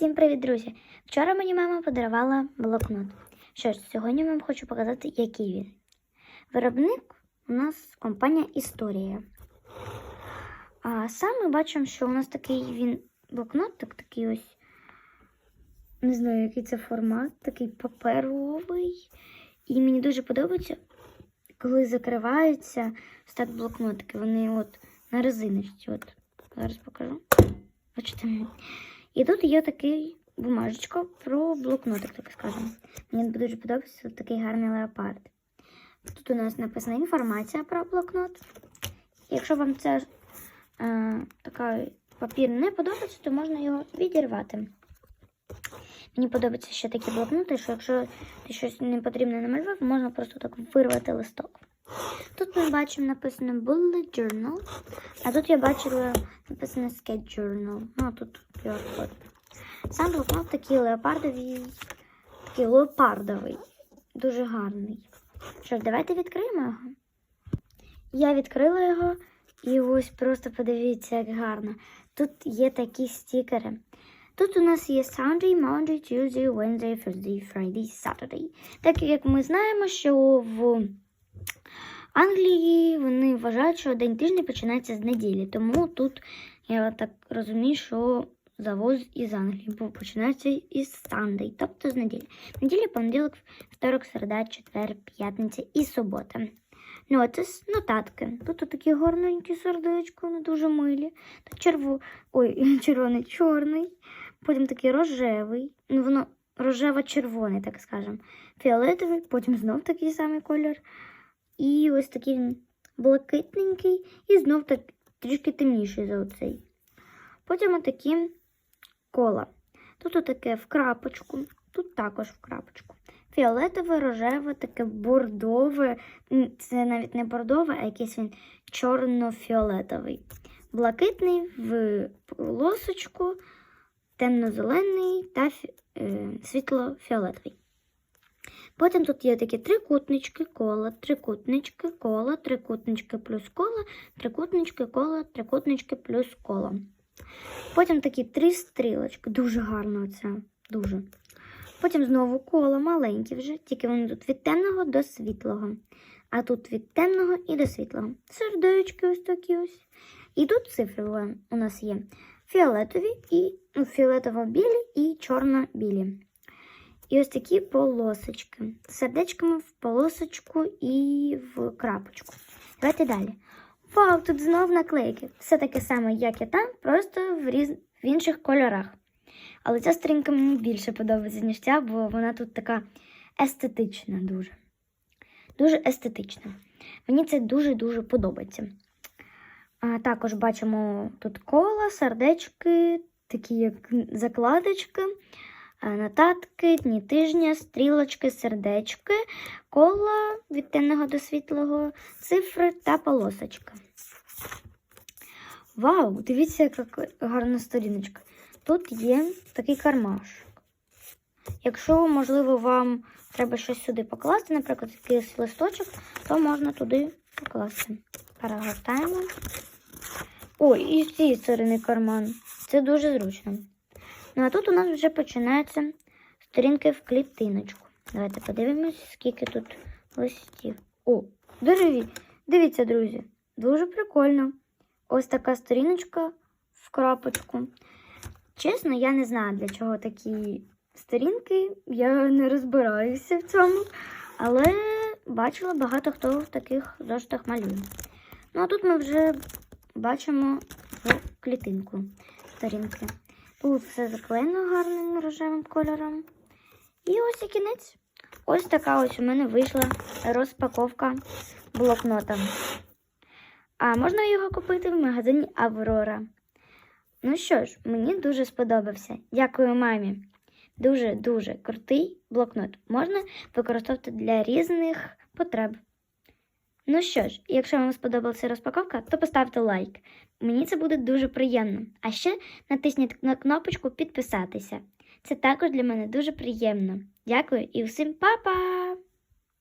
Всім привіт, друзі! Вчора мені мама подарувала блокнот. Що ж, сьогодні вам хочу показати, який він. Виробник у нас компанія Історія. А саме бачимо, що у нас такий він блокнот, так, такий ось, не знаю, який це формат, такий паперовий. І мені дуже подобається, коли закриваються ось так блокнотики. Вони от на резиночці. От зараз покажу. Бачите? І тут є такий бумажечко про блокнотик, так скажемо. Мені дуже подобається такий гарний леопард. Тут у нас написана інформація про блокнот. Якщо вам це е, така папір не подобається, то можна його відірвати. Мені подобається ще такі блокноти, що якщо ти щось не потрібне намалював, можна просто так вирвати листок. Тут ми бачимо написано Bullet Journal, а тут я бачила написано Sketch Journal. Ну, тут QR-код. Сам блокнот такий леопардовий, такий леопардовий, дуже гарний. Що ж, давайте відкриємо його. Я відкрила його, і ось просто подивіться, як гарно. Тут є такі стікери. Тут у нас є Sunday, Monday, Tuesday, Wednesday, Thursday, Friday, Saturday. Так як ми знаємо, що в Англії вони вважають, що день тижня починається з неділі. Тому тут я так розумію, що завоз із Англії бо починається із Sunday, тобто з неділі. Неділя, понеділок, второк, середа, четвер, п'ятниця і субота. Нотис, нотатки. Тут такі гарненькі сердечко, вони дуже милі. Тут черво... Ой, червоний, чорний. Потім такий рожевий. Ну, воно рожево-червоний, так скажемо. Фіолетовий, потім знов такий самий колір. І ось такий він блакитненький, і знов так трішки темніший за оцей. Потім отакі кола. Тут отаке в крапочку, тут також в крапочку. Фіолетове, рожеве, таке бордове. Це навіть не бордове, а якийсь він чорно-фіолетовий. Блакитний в полосочку, темно-зелений та фі- е, світло-фіолетовий. Потім тут є такі трикутнички, кола, трикутнички, кола, трикутнички плюс кола, трикутнички, кола, трикутнички плюс кола. Потім такі три стрілочки. Дуже гарно це. Дуже. Потім знову коло маленькі вже, тільки вони тут від темного до світлого. А тут від темного і до світлого. Сердечки ось такі ось. І тут цифри у нас є фіолетові і ну, фіолетово-білі і чорно-білі. І ось такі полосочки. Сердечками в полосочку і в крапочку. Давайте далі. Вау, тут знов наклейки. Все таке саме, як і там, просто в, різ... в інших кольорах. Але ця сторінка мені більше подобається, ніж ця, бо вона тут така естетична дуже. Дуже естетична. Мені це дуже-дуже подобається. А, також бачимо тут кола, сердечки, такі як закладочки, нотатки, дні тижня, стрілочки, сердечки, кола від темного до світлого, цифри та полосочка. Вау, дивіться, яка гарна сторіночка. Тут є такий кармашок. Якщо, можливо, вам треба щось сюди покласти, наприклад, якийсь листочок, то можна туди покласти. Перегортаємо. Ой, і з цієї сторони карман. Це дуже зручно. Ну, а тут у нас вже починаються сторінки в клітиночку. Давайте подивимось, скільки тут листів. О, диві, дивіться, друзі, дуже прикольно. Ось така сторіночка в крапочку. Чесно, я не знаю, для чого такі сторінки. Я не розбираюся в цьому. Але бачила багато хто в таких зошитах малює. Ну, а тут ми вже бачимо в клітинку сторінки. Тут все заклеєно гарним рожевим кольором. І ось і кінець. Ось така ось у мене вийшла розпаковка блокнота. А можна його купити в магазині Аврора. Ну що ж, мені дуже сподобався. Дякую мамі. Дуже-дуже крутий блокнот. Можна використовувати для різних потреб. Ну що ж, якщо вам сподобалася розпаковка, то поставте лайк. Мені це буде дуже приємно. А ще натисніть на кнопочку підписатися. Це також для мене дуже приємно. Дякую і всім па-па!